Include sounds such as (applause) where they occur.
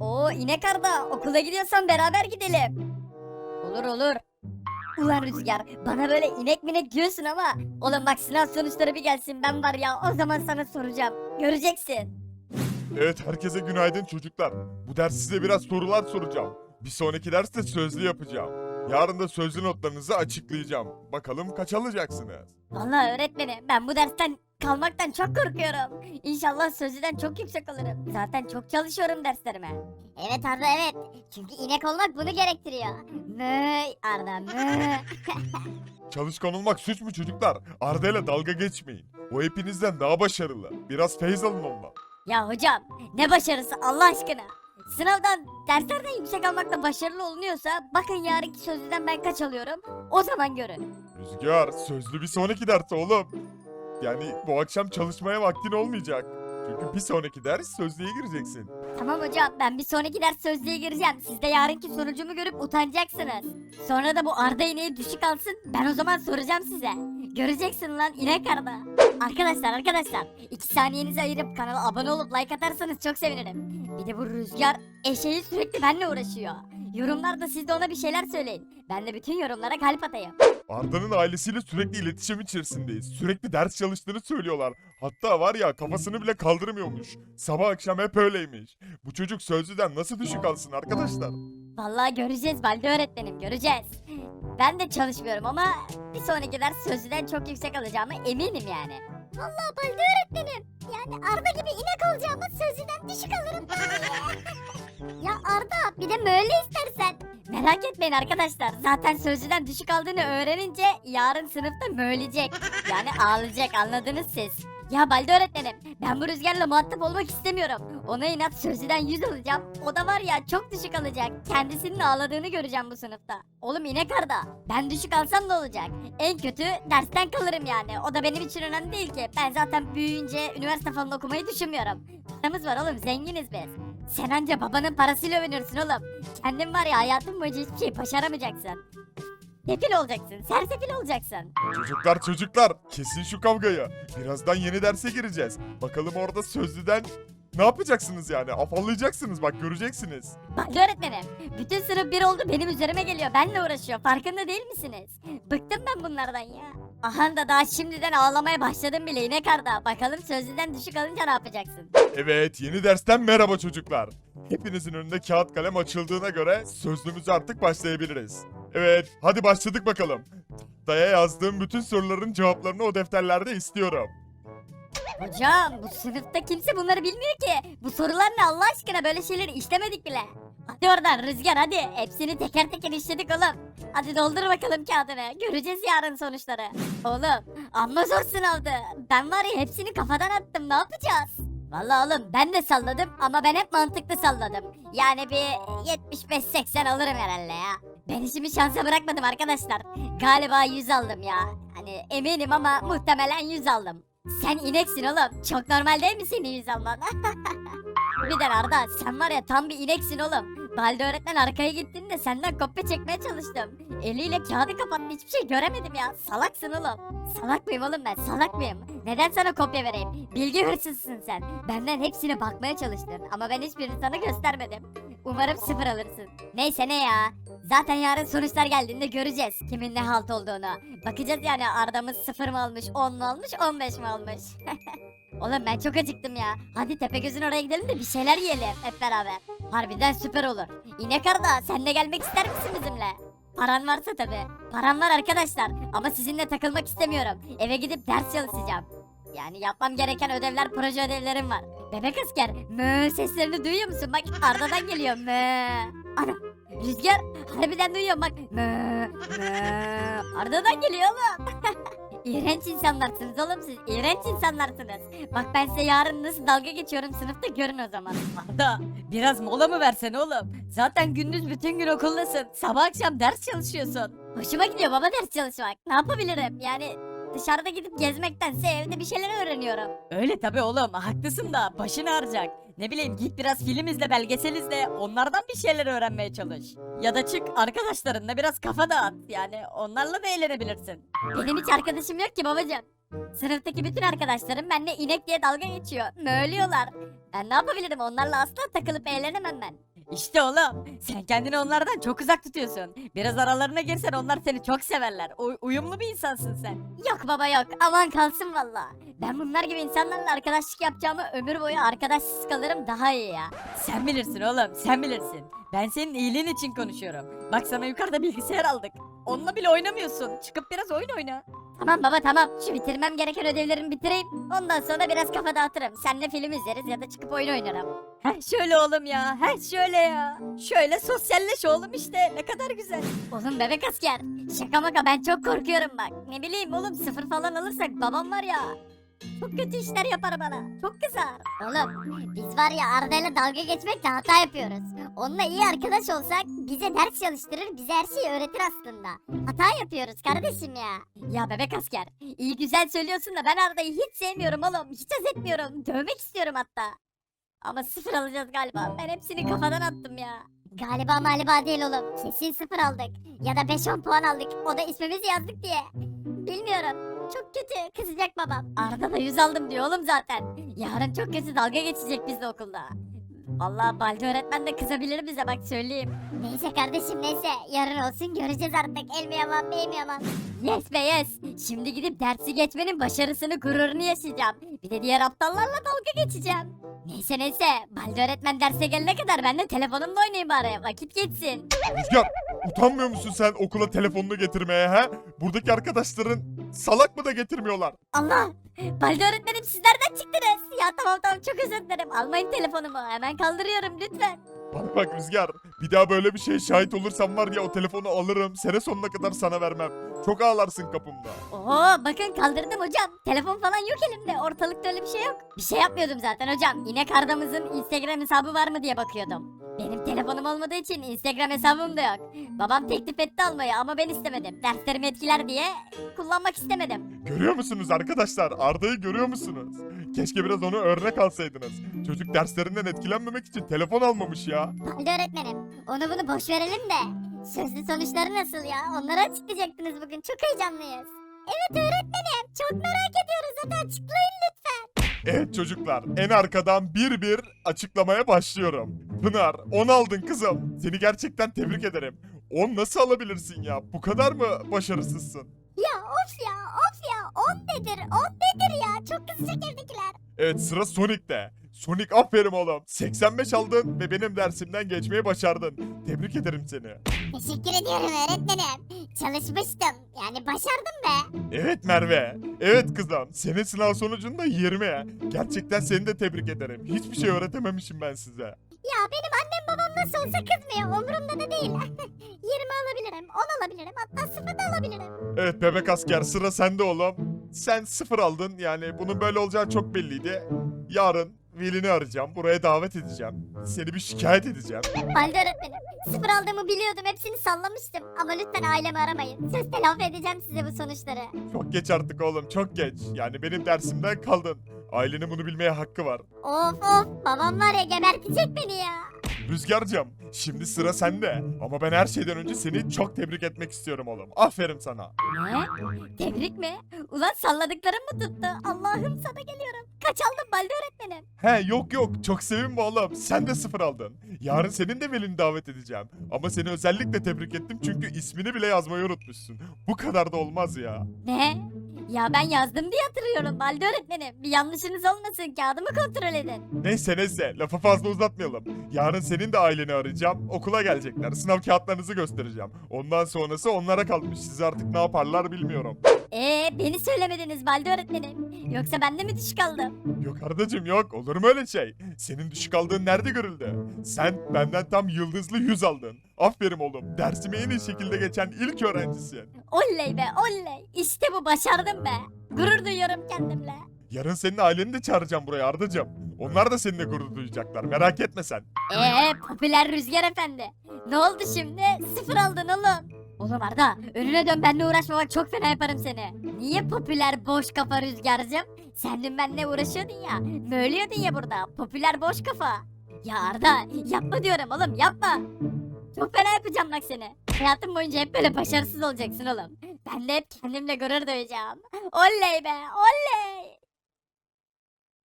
Oo inek Arda okula gidiyorsan beraber gidelim. Olur olur. Ulan Rüzgar bana böyle inek minek diyorsun ama oğlum bak sınav sonuçları bir gelsin ben var ya o zaman sana soracağım. Göreceksin. Evet herkese günaydın çocuklar. Bu ders size biraz sorular soracağım. Bir sonraki derste sözlü yapacağım. Yarın da sözlü notlarınızı açıklayacağım. Bakalım kaç alacaksınız? Vallahi öğretmenim ben bu dersten kalmaktan çok korkuyorum. İnşallah sözlüden çok yüksek alırım. Zaten çok çalışıyorum derslerime. Evet Arda evet. Çünkü inek olmak bunu gerektiriyor. Möy Arda möy. (laughs) Çalışkan olmak suç mu çocuklar? Arda ile dalga geçmeyin. O hepinizden daha başarılı. Biraz feyz alın ondan. Ya hocam ne başarısı Allah aşkına. Sınavdan derslerden yüksek almakla başarılı olunuyorsa bakın yarınki sözlüden ben kaç alıyorum o zaman görün. Rüzgar sözlü bir sonraki ders oğlum. Yani bu akşam çalışmaya vaktin olmayacak. Çünkü bir sonraki ders sözlüğe gireceksin. Tamam hocam ben bir sonraki ders sözlüğe gireceğim. Siz de yarınki sonucumu görüp utanacaksınız. Sonra da bu Arda ineği düşük alsın ben o zaman soracağım size. Göreceksin lan inek Arda. Arkadaşlar arkadaşlar 2 saniyenizi ayırıp kanala abone olup like atarsanız çok sevinirim. Bir de bu rüzgar eşeği sürekli benimle uğraşıyor. Yorumlarda siz de ona bir şeyler söyleyin. Ben de bütün yorumlara kalp atayım. Arda'nın ailesiyle sürekli iletişim içerisindeyiz. Sürekli ders çalıştığını söylüyorlar. Hatta var ya kafasını bile kaldırmıyormuş. Sabah akşam hep öyleymiş. Bu çocuk sözlüden nasıl düşük alsın arkadaşlar? Vallahi göreceğiz Balde öğretmenim göreceğiz. Ben de çalışmıyorum ama bir sonraki ders sözlüden çok yüksek alacağıma eminim yani. Vallahi Balde öğretmenim. Yani Arda gibi inek olacağımı sözlüden düşük alırım. (laughs) ya Arda bir de böyle istersen. Merak etmeyin arkadaşlar. Zaten sözlüden düşük aldığını öğrenince yarın sınıfta möğleyecek. Yani ağlayacak anladınız siz. Ya Balde öğretmenim ben bu rüzgarla muhatap olmak istemiyorum. Ona inat sözlüden 100 alacağım. O da var ya çok düşük alacak. Kendisinin ağladığını göreceğim bu sınıfta. Oğlum inek arda. Ben düşük alsam ne olacak? En kötü dersten kalırım yani. O da benim için önemli değil ki. Ben zaten büyüyünce üniversite falan okumayı düşünmüyorum. Paramız var oğlum zenginiz biz. Sen anca babanın parasıyla övünürsün oğlum. Kendin var ya hayatın boyunca hiçbir şey başaramayacaksın. Sefil olacaksın, sersefil olacaksın. Çocuklar çocuklar kesin şu kavgayı. Birazdan yeni derse gireceğiz. Bakalım orada sözlüden ne yapacaksınız yani? Afallayacaksınız bak göreceksiniz. Bak öğretmenim, bütün sınıf bir oldu benim üzerime geliyor, benle uğraşıyor. Farkında değil misiniz? Bıktım ben bunlardan ya. Aha da daha şimdiden ağlamaya başladım bile inek arda. Bakalım sözlüden düşük alınca ne yapacaksın? Evet yeni dersten merhaba çocuklar. Hepinizin önünde kağıt kalem açıldığına göre sözlüğümüze artık başlayabiliriz. Evet hadi başladık bakalım. Daya yazdığım bütün soruların cevaplarını o defterlerde istiyorum. Hocam bu sınıfta kimse bunları bilmiyor ki. Bu sorular ne Allah aşkına böyle şeyleri işlemedik bile. Hadi oradan Rüzgar hadi. Hepsini teker teker işledik oğlum. Hadi doldur bakalım kağıdını. Göreceğiz yarın sonuçları. Oğlum amma zor sınavdı. Ben var ya hepsini kafadan attım ne yapacağız? Vallahi oğlum ben de salladım ama ben hep mantıklı salladım. Yani bir 75-80 alırım herhalde ya. Ben işimi şansa bırakmadım arkadaşlar. Galiba 100 aldım ya. Hani eminim ama muhtemelen 100 aldım. Sen ineksin oğlum. Çok normal değil mi senin yüz alman? (laughs) bir de Arda sen var ya tam bir ineksin oğlum. Balde öğretmen arkaya gittiğinde senden kopya çekmeye çalıştım. Eliyle kağıdı kapattı hiçbir şey göremedim ya. Salaksın oğlum. Salak mıyım oğlum ben salak mıyım? Neden sana kopya vereyim? Bilgi hırsızsın sen. Benden hepsine bakmaya çalıştın ama ben hiçbirini sana göstermedim. Umarım sıfır alırsın. Neyse ne ya. Zaten yarın sonuçlar geldiğinde göreceğiz kimin ne halt olduğunu. Bakacağız yani Arda'mız sıfır mı almış, 10 mu almış, 15 mi almış. (laughs) Oğlum ben çok acıktım ya. Hadi Tepegöz'ün oraya gidelim de bir şeyler yiyelim hep beraber. Harbiden süper olur. İnek Arda sen de gelmek ister misin bizimle? Paran varsa tabi. Param var arkadaşlar ama sizinle takılmak istemiyorum. Eve gidip ders çalışacağım. Yani yapmam gereken ödevler, proje ödevlerim var. Bebek asker, mö seslerini duyuyor musun? Bak Arda'dan geliyor mö. Ana, Rüzgar harbiden duyuyorum bak. Mö, mö. Arda'dan geliyor oğlum. (laughs) İğrenç insanlarsınız oğlum siz. İğrenç insanlarsınız. Bak ben size yarın nasıl dalga geçiyorum sınıfta görün o zaman. Arda biraz mola mı versen oğlum? Zaten gündüz bütün gün okuldasın. Sabah akşam ders çalışıyorsun. Hoşuma gidiyor baba ders çalışmak. Ne yapabilirim? Yani dışarıda gidip gezmektense evde bir şeyler öğreniyorum. Öyle tabi oğlum haklısın da başın ağrıyacak. Ne bileyim git biraz film izle belgesel izle onlardan bir şeyler öğrenmeye çalış. Ya da çık arkadaşlarınla biraz kafa dağıt yani onlarla da eğlenebilirsin. Benim hiç arkadaşım yok ki babacığım. Sınıftaki bütün arkadaşlarım benimle inek diye dalga geçiyor. Möğlüyorlar. Ben ne yapabilirim? Onlarla asla takılıp eğlenemem ben. İşte oğlum sen kendini onlardan çok uzak tutuyorsun. Biraz aralarına girsen onlar seni çok severler. Uy- uyumlu bir insansın sen. Yok baba yok. Aman kalsın valla. Ben bunlar gibi insanlarla arkadaşlık yapacağımı ömür boyu arkadaşsız kalırım daha iyi ya. Sen bilirsin oğlum sen bilirsin. Ben senin iyiliğin için konuşuyorum. Bak sana yukarıda bilgisayar aldık. Onunla bile oynamıyorsun. Çıkıp biraz oyun oyna. Tamam baba tamam. Şu bitirmem gereken ödevlerimi bitireyim. Ondan sonra biraz kafa dağıtırım. Seninle film izleriz ya da çıkıp oyun oynarım. Heh şöyle oğlum ya. Heh şöyle ya. Şöyle sosyalleş oğlum işte. Ne kadar güzel. Oğlum bebek asker. Şaka maka ben çok korkuyorum bak. Ne bileyim oğlum sıfır falan alırsak babam var ya. Çok kötü işler yapar bana. Çok kızar. Oğlum biz var ya Arda ile dalga geçmekle hata yapıyoruz. Onunla iyi arkadaş olsak bize ders çalıştırır bize her şeyi öğretir aslında. Hata yapıyoruz kardeşim ya. Ya bebek asker iyi güzel söylüyorsun da ben Arda'yı hiç sevmiyorum oğlum. Hiç haz. Dövmek istiyorum hatta. Ama sıfır alacağız galiba. Ben hepsini kafadan attım ya. Galiba maliba değil oğlum. Kesin sıfır aldık. Ya da 5-10 puan aldık. O da ismimizi yazdık diye. Bilmiyorum. Çok kötü. Kızacak babam. Arda da 100 aldım diyor oğlum zaten. Yarın çok kötü dalga geçecek bizle okulda. Allah Balde öğretmen de kızabilir bize bak söyleyeyim. Neyse kardeşim neyse. Yarın olsun göreceğiz artık. El mi yaman bey mi yaman. Yes be yes. Şimdi gidip dersi geçmenin başarısını gururunu yaşayacağım. Bir de diğer aptallarla dalga geçeceğim. Neyse neyse. Balde öğretmen derse gelene kadar ben de telefonumla oynayayım bari. Vakit geçsin. Rüzgar utanmıyor musun sen okula telefonunu getirmeye ha? Buradaki arkadaşların salak mı da getirmiyorlar? Allah! Balde öğretmenim siz nereden çıktınız? Ya tamam tamam çok özür dilerim. Almayın telefonumu. Hemen kaldırıyorum lütfen. Bana bak Rüzgar bir daha böyle bir şeye şahit olursam var ya o telefonu alırım sene sonuna kadar sana vermem. Çok ağlarsın kapımda. Oo bakın kaldırdım hocam. Telefon falan yok elimde. Ortalıkta öyle bir şey yok. Bir şey yapmıyordum zaten hocam. İnek Arda'mızın Instagram hesabı var mı diye bakıyordum. Benim telefonum olmadığı için Instagram hesabım da yok. Babam teklif etti almayı ama ben istemedim. Derslerimi etkiler diye kullanmak istemedim. Görüyor musunuz arkadaşlar Arda'yı görüyor musunuz? Keşke biraz onu örnek alsaydınız. Çocuk derslerinden etkilenmemek için telefon almamış ya. Balde öğretmenim onu bunu boş verelim de. Sözlü sonuçları nasıl ya? Onları açıklayacaktınız bugün. Çok heyecanlıyız. Evet öğretmenim. Çok merak ediyoruz. Hadi açıklayın lütfen. Evet çocuklar en arkadan bir bir açıklamaya başlıyorum. Pınar 10 aldın kızım. Seni gerçekten tebrik ederim. 10 nasıl alabilirsin ya? Bu kadar mı başarısızsın? Ya of ya of ya. On nedir? On nedir ya? Çok kızacak evdekiler. Evet sıra Sonic'te. Sonic aferin oğlum. 85 aldın ve benim dersimden geçmeyi başardın. Tebrik ederim seni. Teşekkür ediyorum öğretmenim. Çalışmıştım. Yani başardım be. Evet Merve. Evet kızım. Senin sınav sonucun da 20. Gerçekten seni de tebrik ederim. Hiçbir şey öğretememişim ben size. Ya benim annem babam nasıl olsa kızmıyor. Umurumda da değil. (laughs) 20 alabilirim. 10 alabilirim. Hatta 0 da alabilirim. Evet bebek asker sıra sende oğlum. Sen sıfır aldın yani bunun böyle olacağı çok belliydi. Yarın velini arayacağım. Buraya davet edeceğim. Seni bir şikayet edeceğim. Halde öğretmenim. Sıfır aldığımı biliyordum. Hepsini sallamıştım. Ama lütfen ailemi aramayın. Söz telafi edeceğim size bu sonuçları. Çok geç artık oğlum çok geç. Yani benim dersimden kaldın. Ailenin bunu bilmeye hakkı var. Of of. Babam var ya gebertecek beni ya. Rüzgar'cığım şimdi sıra sende. Ama ben her şeyden önce seni çok tebrik etmek istiyorum oğlum. Aferin sana. Ne? Tebrik mi? Ulan salladıklarım mı tuttu? Allah'ım sana geliyorum. Kaç aldın Balde öğretmenim? He yok yok çok sevinme oğlum. Sen de sıfır aldın. Yarın senin de velini davet edeceğim. Ama seni özellikle tebrik ettim çünkü ismini bile yazmayı unutmuşsun. Bu kadar da olmaz ya. Ne? Ya ben yazdım diye hatırlıyorum Balde öğretmenim. Bir yanlışınız olmasın kağıdımı kontrol edin. Neyse neyse lafı fazla uzatmayalım. Yarın senin de aileni arayacağım. Okula gelecekler. Sınav kağıtlarınızı göstereceğim. Ondan sonrası onlara kalmış. Siz artık ne yaparlar bilmiyorum. Ee beni söylemediniz Balde öğretmenim. Yoksa ben de mi düşük aldım? Yok Ardacığım yok. Olur mu öyle şey? Senin düşük aldığın nerede görüldü? Sen benden tam yıldızlı 100 aldın. Aferin oğlum. Dersimi en iyi şekilde geçen ilk öğrencisin. Oley be oley. İşte bu başardım be. Gurur duyuyorum kendimle. Yarın senin aileni de çağıracağım buraya Ardacığım. Onlar da seninle gurur duyacaklar. Merak etme sen. Ee popüler Rüzgar Efendi. Ne oldu şimdi? Sıfır aldın oğlum. Oğlum Arda önüne dön benimle uğraşma bak çok fena yaparım seni. Niye popüler boş kafa Rüzgar'cığım? Sen dün benimle uğraşıyordun ya. Möylüyordun ya burada. Popüler boş kafa. Ya Arda yapma diyorum oğlum yapma. Çok fena yapacağım bak seni. Hayatın boyunca hep böyle başarısız olacaksın oğlum. Ben de hep kendimle gurur duyacağım. Oley be oley.